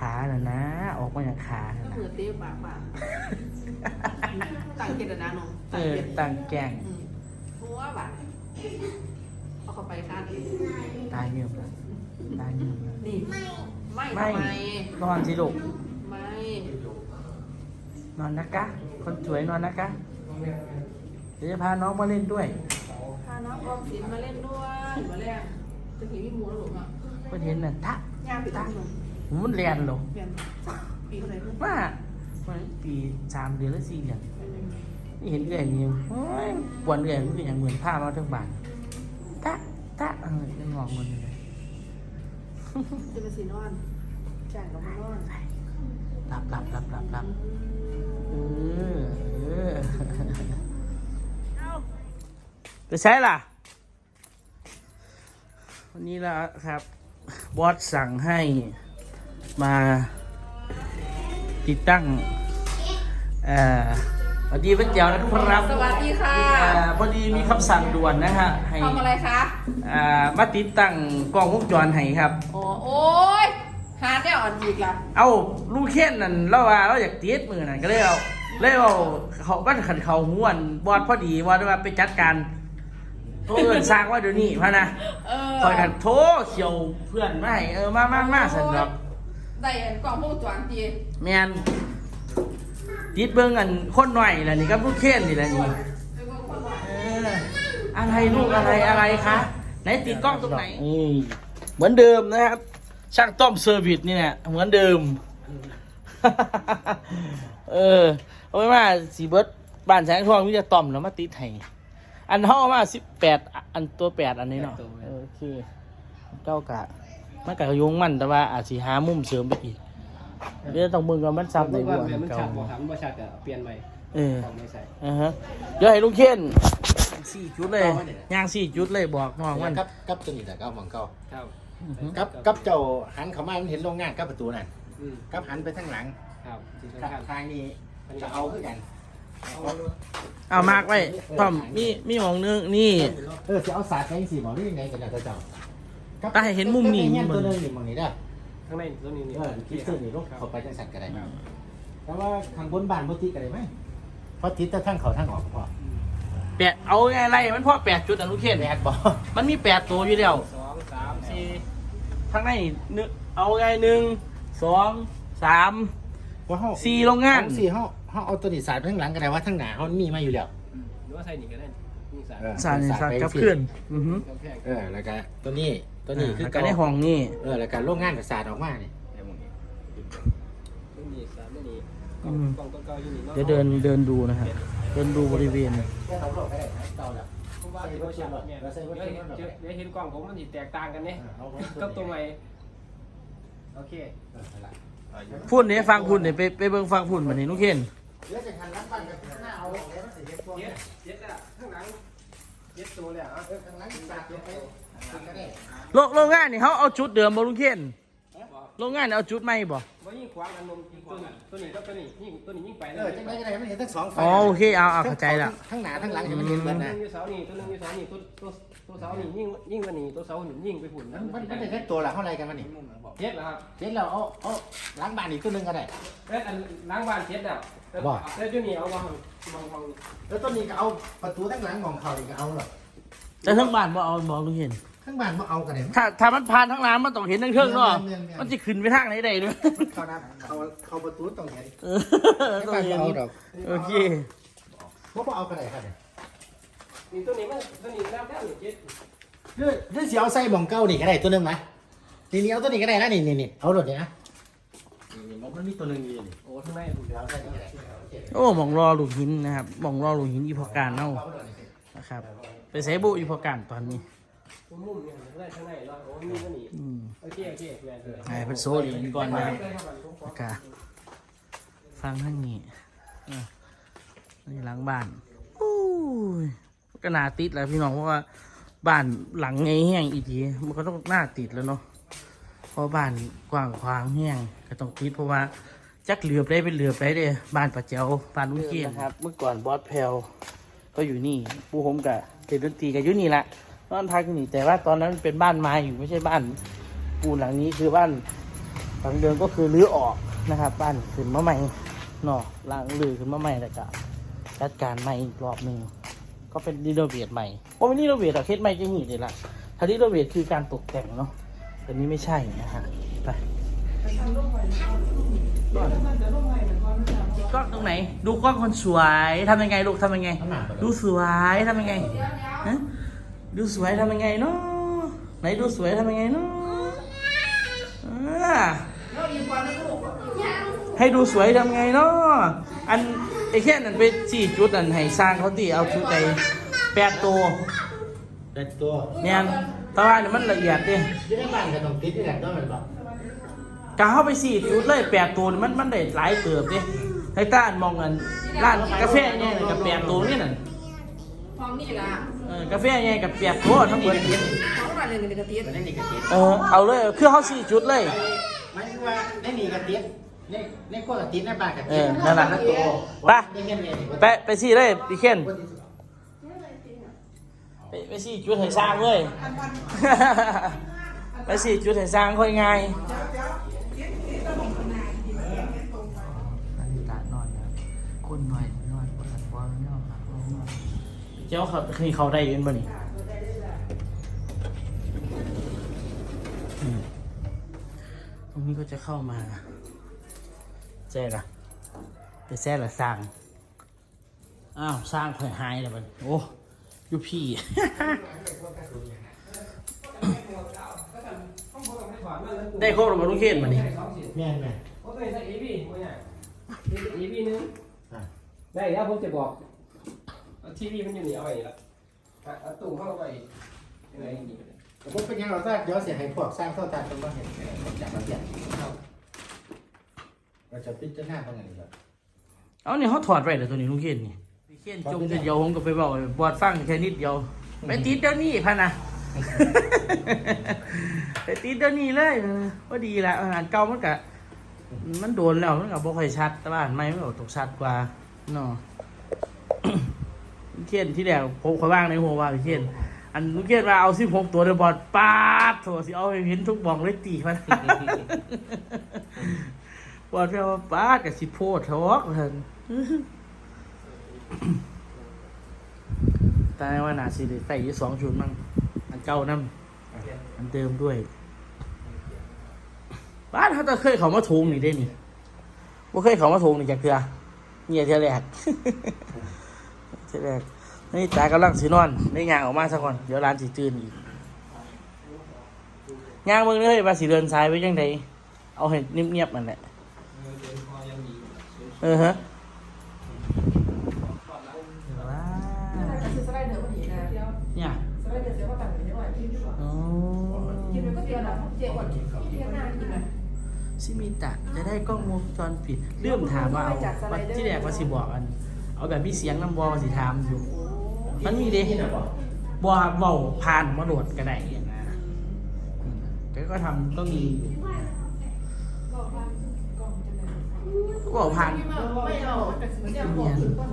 ขาน่ะนะ ออกมาจากขาน่ะก็นะมือเตี้ยปากปากต่างเกตนะน้องเอต่างอเกตตั้งแกงอืมหัวบาดเอาเข้าไปค่ะตายเงียบแล้วตายเงียบแล้วนี่ ไม่ไม่ทำไมนอนสิลูกไม่นอนนะคะ คนสวยนอนนะคะเดี๋ยวจะพาน้องมาเล่นด้วยพาน้องออมสินมาเล่นด้วยมาแรกจะเห็นพี่หมูแล้วหลงอะเพื่อนเห็นน่ะทะย่างปิดตาหนุ่มผ มมันเรียนหรอเปลี่ยนปีเท่าไหร่เพิ่งว่าวันปีสามเดือนหรือสี่เดือนนี่เห็นเอื่อยนี่โอ้ยปวนเอื่อยมันเป็นอย่างเหมือนผ้ามาทั้งบ้านทะทะเออยังงอกมันอยู่เลยจะเป็นสีนอนแจ่งกับมานอนหลับหลับหลับหลับหลับเออเออไปใช้ล่ะ วันนี้แล้วครับ บอสสั่งให้ มาติดตั้งเอ่อสวัสดีพระเจ้านะครับสวัสดีค่ะอ่าพอดีมีคำสั่งด่วนนะฮะให้ทำอะไรคะอ่ามาติดตั้งกล้องวงจรให้ครับ โอ้โอ้ยหาได้อ่อนอีกละเอาลูกเค้นนั่นเราว่าเราอยากติดมือนั่นก็เลยเอาเลยเอาเขาบ้านขันเขาห้วนบอดพอดีว่าว่าไปจัดการโทรเอินสร้างว่าเดี๋ยวนี้พะนะเออคอยกันโทรเขียวเพื่อนไม่เออมามามาสันดอก ได้เห็นกล่องพวกจวนตีแมนติดเบิ้งกันคนหน่อยแหละนี่ก็ลูกเค้นนี่แหละนี่เอออะไรลูกอะไรอะไรคะไหนติดกล้องตรงไหนนี่เหมือนเดิมนะครับ ช่างต้อมเซอร์วิสนี่แหละเหมือนเดิม เออเอาไว้ว่าสีเบิร์ดบ้านแสงทองวิจะต้อมแล้วมาติดให้อันห้องมาสิบแปดอันตัวแปดอันนี้เนาะเออโอเคเก้ากะ มันกะยงมันแต่ว่าอาจสิหามุมเสริมไปอีกเดี๋ยวต้องมึงกับมันซ้ำในเมื่อบัวานวมันเก่าชัดบอกถามว่าชัดก็เปลี่ยนใหม่เออของไม่ใส่อ่าฮะเดี๋ยวให้ลุงเคนสี่จุดเลยย่างสี่จุดเลยบอกน้องมันกับกับตัวนี้แต่ก็มองเก้าครับอือฮึกับกับเจ้าหันเข้ามามันเห็นโรงงานกับประตูนั่นอืมกับหันไปทางหลังครับที่ทาสำคัญงทางนี้จะเอาคือกันเอามากไว้ต้อมมีมีหมองนึงนี่เออจะเอาสาดไปสี่บอกได้ยังไงกันนะเจ้า ตาให้เห็นมุมนี้ เงี้ยตัวนึงนี่มองนี้ได้ข้างในตัวนี้นี่เออคิดเส้นนี่ลูกเข้าไปจังสันก็ได้แต่ว่าข้างบนบ้านบ่ติดก็ได้ไหมเพราะติดแต่ทางเขาทางออกพอแปดเอาไงไรมันพอแปดจุดอะลุงเคนแดดบ่มันมีแปดตัวอยู่แล้วสองสามสี่ทั้งในหนึ่งเอาไงหนึ่งสองสามว่าเฮาสี่โรงงานเอสี่เฮาเฮาเอาตัวนี้สาดไปทางหลังก็ได้ว่าทางหน้าเฮามีมาอยู่แล้ว หรือว่าใส่นี่ก็ได้นี่ใส่เออ สารสารไปกับสิเพื่อนอือฮึ กำแพงเออแล้วก็ตัวนี้ ตัวนี้คือแล้วก็ได้ห้องนี่เออแล้วก็โรงงานก็สาดออกมานี่ตัวนี้สามตัวนี้กอืล้องมกล้องตัวเก่าอยู่นี่นาะเดี๋ยวเดินเดินดูนะครับเดินดูบริเวณเอาโลกไปได้เก่าแล้วเพราะว่าที่เราชัดเนี่ยเดี๋ยวเห็นเดี๋ยวเห็นกล้องผมมันสิแตกต่างกันเนี่ยกับตัวใหม่โอเคพูดเนี่ยฟังพูดเนี่ยไปไปเบิ่งฟังพูดมานี่ลุงเคนแล้วจะทันรับบ้านกับหน้าเอาลงแล้วมันสิเฮ็ดพวกเย็นี้ดเย็ดอะข้างหลังเย็ดตัวเลยอะเออข้างหลังสาดลงไปก็ได้ โรงโรงงานนี่เขาเอาจุดเดิมบ่ลุงเคนโรงงานนี่เอาจุดใหม่บ่ว่ายิ่งขวางกันนมตัวนี้ตัวนี้กับตัวนี้ยิ่งตัวนี้ยิ่งไปเออจังไดก็ได้มันเห็นทั้งสองฝ่ายอ๋อโอเคเอาเอาเข้าใจละทั้งหน้าทั้งหลังเห็นมันเห็นเบิดตัวหนึนะงอยู่เสานี่ตัวหนึงอยู่เสานี่ตัวตัวตัวเสานี่ยิ่งยิ่งกว่านี่ตัวเสาหนุนยิ่งไปหุ่นมันมันได้แค่ตัวละเท่าไรกันวะนี่เจ็ดแล้วครับเห็นแล้วเอาเอาล้างบ้านอีกตัวหนึงก็ได้แล้วอันล้างบ้านเจ็ดแล้วบ่แล้วจุนี่เอาวางวางวางแล้วตัวนี้ก็เอาประตูทั้งหลังมองเขานี่ก็เอาหรอกแต่ทั้งบ้านบ่เอาบ่ลุงเคน ทั้งบ้านบ่เอาก็ได้ถ้าถ้ามันผ่านทั้งน้ำมันต้องเห็นทั้งเครื่องเนาะเมียนๆๆ มันจะขึ้นไปทางไหนได้ด้วยเขานะเขาเขาประตูต้องเห็นเออต้องเห็นเอาดอกโอเคบ่บ่เอาก็ได้ครับเนี่ยนี่ตัวนี้มันตัวนี้แล้วแล้วนี่เจ็ดหรือหรือสิเอาใส่หมองเก้านี่ก็ได้ตัวหนึงไหมนี่นี่เอาตัวนี้ก็ได้นะนี่นี่นี่เอารถนี่นะนี่นี่มันมีตัวหนึงอยู่นี่โอ้ข้างในผมเอาใส่นี่ก็ได้โอ้หมองรอลูกหินนะครับหมองรอลูกหินอีพอการเน่านะครับ ไปใส่บุอีพอการตอนนี้ตัว มุมเนี่ยข้างในข้างในแล้วโอ้มีตัวนี้อืมโอเคโอเคแม่นเลยไอ้เพันโซลีนก่อนนะครับแล้วก็ฟังทั้งนี้อะนี่หลังบ้านอู้ยก็น่าติดแหล้วพี่น้องเพราะว่าบ้านหลังไงแห้งอีทีมันก็ต้องน่าติดแล้วเนาะเพราะบ้านกว้างขวางแห้งก็ต้องติดเพราะว่าจักเหลือบได้เป็นเหลือบได้เด้บ้านปะเจ้าบ้านลุงเกียนนะครับ เมื่อก่อนบอสแพลวก็อยู่นี่ปูผมกับเด็ดดนตรีกับอยู่นี่แหละ นอนพักนี่แต่ว่าตอนนั้นเป็นบ้านไม้อยู่ไม่ใช่บ้านปูนหลังนี้คือบ้านหลังเดิมก็คือรื้อออกนะครับ บ้านขึ้นมาใหม่เนาะหลังรื้อขึ้นมาใหม่แล้วก็จัดการใหม่อีกรอบหนึ่งก็เป็นรีโนเวทใหม่ว่าไม่รีโนเวทอะเคสใหม่จะหีดเลยล่ะถ้ารีโนเวทคือการตกแต่งเนาะแต่นี้ไม่ใช่นะฮะไปกล้องตรงไหน ดูกล้องคนสวยทำยังไงลูกทำยังไง ดูสวยทำยังไงฮะ ดูสวยทำยังไงเนาะไหนดูสวยทำยังไงเนาะอ่าให้ดูสวยทำไงเนาะอันไอ้แค่นั้นไปสี่จุดอันให้สร้างเขาตีเอาชุดใดแปดตัวแต่ตัวเนี่ยแต่ว่าเนี่ยมันละเอียดดิที่ในบ้านก็ต้องติดนี่แหละต้องเป็นแบบกาเข้าไปสี่จุดเลยแปดตัวนี่มันมันได้หลายเติบดิไอ้ต้านมองกันร้านกาแฟเนี่ยกับแปดตัวนี่น่ะห้องนี่ล่ะเออ กาแฟเนี่ยกับแปดตัวทั้งหมดห้องบ้านหนึ่งเป็นกระติดมันได้นี่กระติดเออเอาเลยคือเขาสี่จุดเลยหมายถึงว่าได้นี่กระติดในในขั้วกระติดในบ้านกระติดเออนั่นแหละตัวไปได้เงินเงินไปไปสี่เลยพี่เคนไปไปสี่จุดให้สร้างเลยไปสี่จุดให้สร้างค่อยง่าย เจ้าเขาเคยเขาได้อยืนบ่นี่อืมตรงนี้ก็จะเข้ามาแจ้ละไปแจ้ละสร้าง อ้าวสร้างข่อยหายแล้วมันโอ้อยูพี่ได้ครบแล้วบ่ลูกเคนมานี่แม่นไหมโอเคใส่ EV มั้ยเนี่ย EV นึงอะได้แล้วผมจะบอก ทีวีมันอยู่นี่เอาไว้ละเอาตุ่มเข้าไปยังไงนี่ผมเป็นยังเราทราบย้อนเสียให้พวกสร้างเข้าตามตรงว่าเห็นจากระเบียบเราจะพิจารณาตรงไหนก่อนเอาเนี่ยเขาถอดไปเดี๋ยวตัวนี้ลูกเคนนี่พี่เคนจมจะเดียวผมก็ไปบอกให้บอดฟังแค่นิดเดียวไปติดเดี๋ยวนี้พะนะไปติดเดี๋ยวนี้เลยว่าดีละอาหารเก่ามันกะมันโดนแล้วมันก็บ่ค่อยชัดแต่ว่าอันใหม่มันก็ตกชัดกว่าเนาะ พี่เคนที่แรกผมคอยว่างในหัวว่าพี่เคนอันลูกเคนว่าเอาสิบหกตัวเดยวบอดปาดโถสิเอาไปเห็นทุกบองเลยตีมัน บอดเพียงว่าปาดกับสิโพดทอกเพิ่นแต่ว่านาสิได้ใส่อยู่สองชุดมั้งอันเก่านั่นอันเดิมด้วย บ้านเขาจะเคยเขามาทวงนี่ได้นี่บ่เคยเขามาทวงนี่จากเถื่อเนี่ยเท่าแรก เท่าแรกนี่ตากำลังสินอนได้ยางออกมาซะก่อนเดี๋ยวร้านสิตื่นอีกยางมึงเลยว่าสิเดินซ้ายไวยังไงเอาให้เงียบๆมันแหละเออฮะว้าวคือสไลเดอร์มันหนีนะเดี๋ยวเนี่ยสไลเดอร์เสียว่าต่างกันนิดหน่อยกินดีกว่าอ๋อกินมันก็เสียแล้วเจ๊ก่อนกินที่ข้างหน้ากินนะซิมิตะจะได้กล้องวงจรปิด เรื่องถามว่าเอาว่าที่แรกว่าสิบอกอัน เอาแบบมีเสียงน้ำบอว่าสิถามอยู่ มันมีเด้บอเบาผ่านมาโดดก็ได้อย่างนะอืมแต่ก็ทำก็มีอยู่บอกผ่านไม่เอาแต่เหมือนจะบอกถึงว่า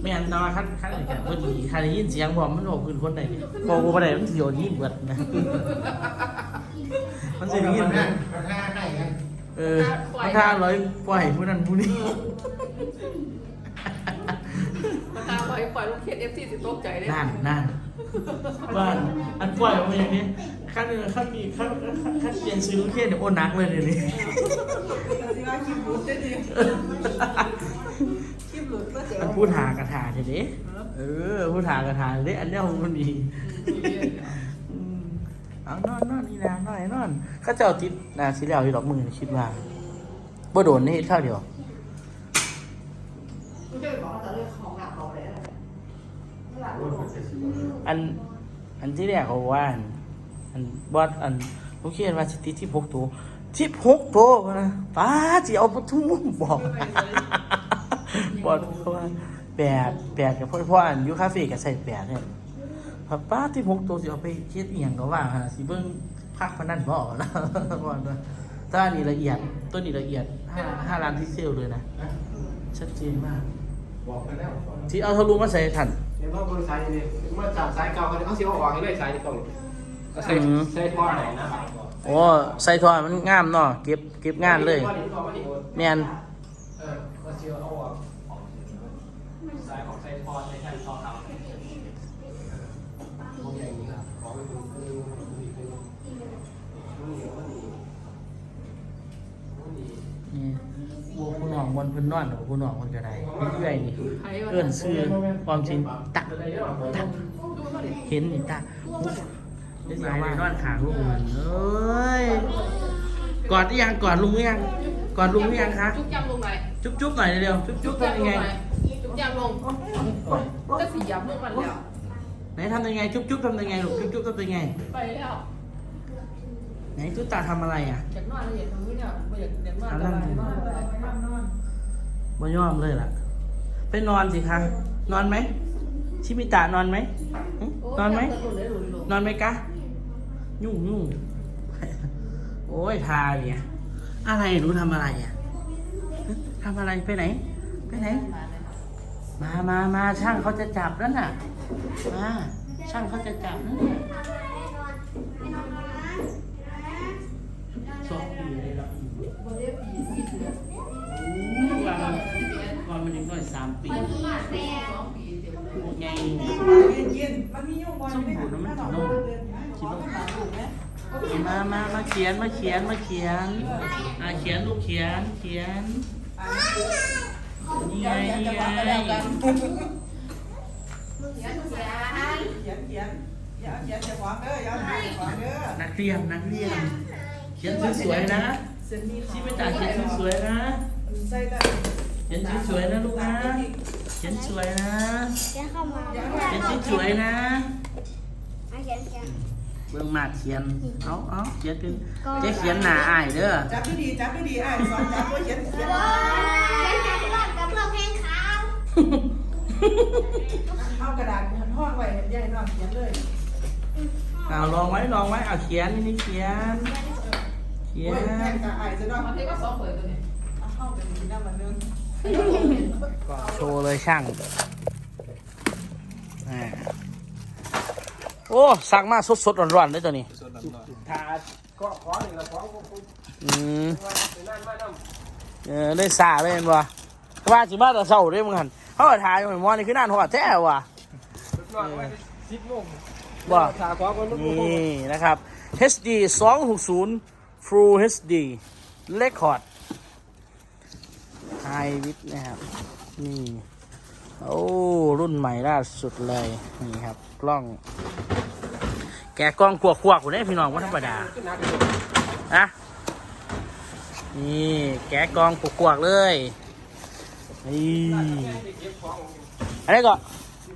ไม่งั้นเราขั้นขั้นอะไรกันพอดีใครได้ยินเสียงผมมันบอกคืนคนใดเนี่ยบอกว่าใดมันเสียวยิ่งเบิดนะมันเสียยิ่งมันเบิห้าดมันห้าให้กันเออมันท่าร้อยปล่อยผู้นั้นผู้นี้ มาตามปล่อยปล่อยลูกเคนเอฟซีสิตกใจเลยนั่นนั่นว่าอันปล่อยออกมาอย่างนี้ขั้นหนึ่งขั้นมีขั้นขั้นขั้นเปลี่ยนซื้อลูกเทศเดี๋ยวโอนนักเลยเดี๋ยวนี้สิว่าคิมหลุดได้ดิคิมหลุดก็เจ๋มันพูดหากระถาเดี๋ยวนี้เออพูดหากระถาเด้อันเนี้ยมันดี อืมเอานอนนอนนี่นะนอนนอน เข้าเจ้าติดนะสิแล้วอยู่ดอกมือคิดว่าบ่โดนนี่เท่าเดียว กูจะไปบอกว่าจะเลือกของหลักเขาเลยหลักอันอันที่แรกเขาว่าอันอันบอสอันลูกเขียนว่าสิติที่พกตัวที่พกตัวนะป้าจีเอาประทุมบอกบอกเขาว่าแปดแปดกับพ่อพ่ออันอยูคาเฟ่กับใส่แปดเนี่ยพป้าที่พกตัวสิเอาไปเช็ดเอียงก็ว่าฮะสิเบิ้งพักพนันบอกนะบอกว่าแต้านี่ละเอียดตัวนี้ละเอียดห้าห้าล้านที่เซลเลยนะ ชัดเจนมาก บอกไปแล้วที่เอาทะลุมาใส่ทันเดี๋ยวว่าบนสายนี่มาจากสายเก่าเขาเขาเสียออกให้เลยสายนี่ก่อนก็ใส่ใส่ท่อไหนนะโอ้ใส่ทอมันงามเนาะเก็บเก็บงานเลยแม่นเออก็เชื่อเอาออก วผู้น้องบนเพิ่นนอนหรือผู้น้องมันก็ได้นี่เอื้อยนี่เอื้อนซื้อความจริงตักตักเห็นนี่ตักได้สายนอนขางลูกมันเอ้ยกอดหรือยังกอดลุงหรือยังกอดลุงหรือยังคะจุ๊บจำลงไปจุ๊บจุ๊บหน่อยเร็วๆจุ๊บจุ๊บทำยังไงจุ๊บจำลงก็สียับลงมันแล้วไหนทำยังไงจุ๊บจุ๊บทำยังไงลูกจุ๊บจุ๊บทำยังไงไปแล้วไหนตุ๊ตาทำอะไรอะอยากนอนเลยอยากทำนี่เนี่ยไม่อยากอยากนอนแต่ว่านอนไม่ได้นอน บ่ยอมเลยล่ะ ไปนอนสิคะ นอนไหม ชิมิตะนอนไหมหึนอนไหม นอนไหมกะ ยุ่งยุ่งโอ้ยทาเนี่ย อะไรหนูทำอะไรอะหึทำอะไรไปไหน ไปไหน มามามาช่างเขาจะจับแล้วน่ะ มาช่างเขาจะจับแล้วน่ะสองปีเลยเหรอวันวันมันยังน้อยสามปีพูดไง เย็นๆมันมี ยุ่งบอลส้มไม่หูหันน้ำมันมากินนมกินนมมามามาเขียน มาเขียน มาเขียนอ่าเขียนลูกเขียน เขียนนี่ไงนี่ไงนักเรียน นักเรียน เขียนสวยๆนะเส้นนี้ชิไปตาเขียนสวยๆนะใส่ได้เขียนสวยๆนะลูกนะ เขียนสวยนะ เขียนสวยนะ ขียนเขียน เบิ่งมาดเขียน เอาเอาเขียนเป็นเจ๊เขียนหน้าอายเด้อ จับไม่ดีจับไม่ดีอะสอนจับว่าเขียนเขียนโอ้ยเขียนกับกับเพื่อนเพลงขาวเอากระดาษหันห้องไว้ใหญ่น้องเขียนเลยเอาลองไว้ลองไว้เอาเขียนนี่เขียน เขียโอ้ยนแม่กะอายซะเนาะบางทีก็สองเปิดตัวนี้เอาเข้าไปดีนะมันนึงก็โชว์เลยช่างอ่า โอ้สั่งมาสดๆร้อนๆเลยตัวนี้ทาก็ขอหนึ่งละขอผมผมอืมว่าเป็นนั่นมาน้ำเออได้สาเลยเห็นบ่ว่าสิมาแต่เช้าเด้มึงหันเขาก็ถ่ายเหมือนมอนี่คือนั่นหัวแท้ว่ะนอนไว้สิบโมงบ่ทาขอคนลูกนี่นะครับ HD 260 Full HD Record High Wit นะครับ นี่ โอ้ รุ่นใหม่ล่าสุดเลย นี่ครับ กล้อง แกะกล้องกวกๆกูได้พี่น้องว่าธรรมดาขึ้นนักนะนี่แกะกล้องกวกๆเลยนี่เก็บของอัก็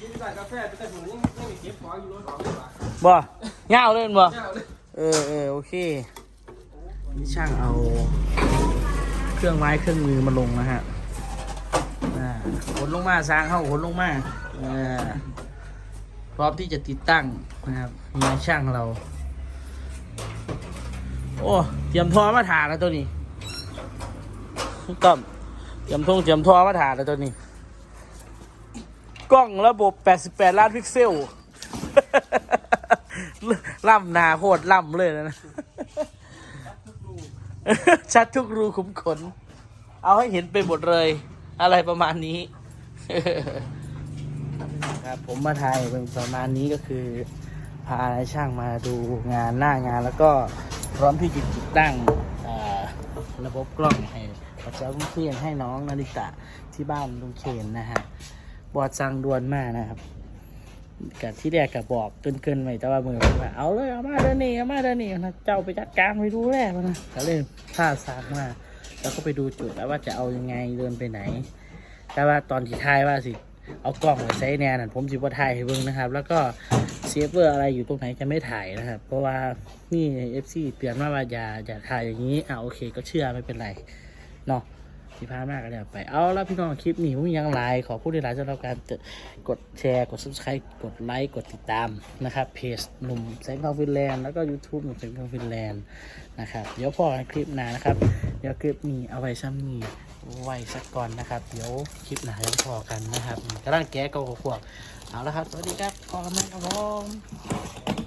กินได้กาแฟแต่ผมยังยังเก็บของอยู่รถของดีกว่าบ่เงาเล่นบ่เจ้าเออเออโอเคนี่ช่างเอา เครื่องไม้เครื่องมือมาลงนะฮะ ขนลงมาสร้างเข้าขนลงมาพร้อมที่จะติดตั้งนะครับมีช่างเรา โอ้เตรียมท่อมาถาแล้วตัวนี้ต้อมเตรียมทงเตรียมท่อมาถาแล้วตัวนี้ กล้องระบบ 88 ล้านพิกเซลล่ำหนาโคตรล่ำเลยนะ ชัดทุกรูขุมขน เอาให้เห็นไปหมดเลย อะไรประมาณนี้ครับผมมาถ่ายเป็นประมาณนี้ก็คือ พาช่างมาดูงานหน้างานแล้วก็พร้อมที่จะติดตั้งระบบกล้องให้พระเจ้าลุงเคนให้น้องนาริตะที่บ้านลุงเคนนะฮะบอดสั่งด่วนมากนะครับกับที่แรกกับบอกเกินเกินๆไปแต่ว่ามือผมว่าเอาเลยเอามาเดินนี่เอามาเดินนี่นะเจ้าไปจัดการไปดูแลมันนะก็เลยพาสากมา แล้วก็ไปดูจุดแล้วว่าจะเอายังไงเดินไปไหน แต่ว่าตอนที่ทายว่าสิ เอากล้องไว้ใช้แนนันผมสิว่าถ่ายให้เบิ่งนะครับ แล้วก็เซฟเวอร์อะไรอยู่ตรงไหนจะไม่ถ่ายนะครับ เพราะว่านี่เอฟซีเตือนมาว่าอย่าอย่าถ่ายอย่างนี้อ่าโอเค ก็เชื่อไม่เป็นไรเนาะ ที่พามากก็แล้วไปเอาแล้วพี่น้องคลิปนี้ผมยังไลน์ขอพูดในไลน์สำหรับการกดแชร์กด subscribe กดไลค์กดติดตามนะครับเพจหนุ่มแสงทองฟินแลนด์แล้วก็ YouTube หนุ่มแสงทองฟินแลนด์นะครับเดี๋ยวพอคลิปหน้านะครับเดี๋ยวคลิปนี้เอาไว้ซ้ำนี้ไว้สักก่อนนะครับ เดี๋ยวคลิปหน้าจะพอกันนะครับกำลังแก้เกาขวบเอาละครับสวัสดีครับพอกันไหมครับผม